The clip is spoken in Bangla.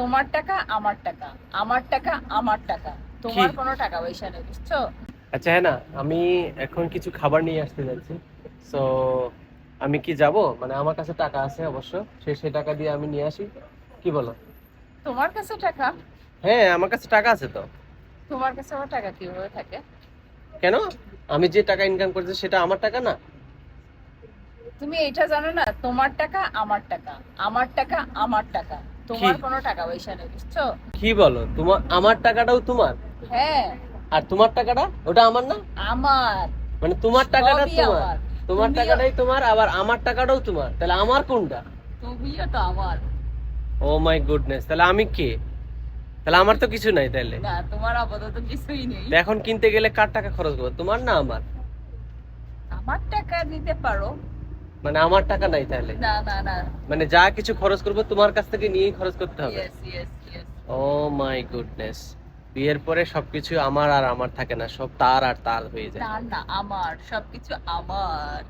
তোমার টাকা আমার টাকা। আমার টাকা আমার টাকা। তোমার কোনো টাকা পয়সা নেই বুঝছ? আচ্ছা হ্যাঁ না আমি এখন কিছু খাবার নিয়ে আসতে যাচ্ছি। সো আমি কি যাব? মানে আমার কাছে টাকা আছে অবশ্য। সে সে টাকা দিয়ে আমি নিয়ে আসি। কি বলো? তোমার কাছে টাকা? হ্যাঁ আমার কাছে টাকা আছে তো। তোমার কাছে আমার টাকা কীভাবে থাকে? কেন? আমি যে টাকা ইনকাম করছি সেটা আমার টাকা না? তুমি এটা জানো না তোমার টাকা আমার টাকা। আমার টাকা আমার টাকা। তোমার কোনো টাকা পয়সা নেই বুঝছ? কি বলো? তোমার আমার টাকাটাও তোমার? হ্যাঁ। আর তোমার টাকাটা? ওটা আমার না? আমার। মানে তোমার টাকাটা তোমার। তোমার টাকাটাই তোমার আবার আমার টাকাটাও তোমার। তাহলে আমার কোনটা? তুমিও তো আমার। Oh my goodness. তাহলে আমি কে? তাহলে আমার তো কিছু নাই তাহলে। না তোমার আপাতত কিছুই নেই। এখন কিনতে গেলে কার টাকা খরচ করব? তোমার না আমার? আমার টাকা দিতে পারো। মানে আমার টাকা নাই তাহলে? না না না। মানে যা কিছু খরচ করব তোমার কাছ থেকে নিয়েই খরচ করতে হবে? ও মাই গুডনেস বিয়ের পরে সবকিছু আমার আর আমার থাকে না সব তার আর তার হয়ে যায়। না না আমার সবকিছু আমার।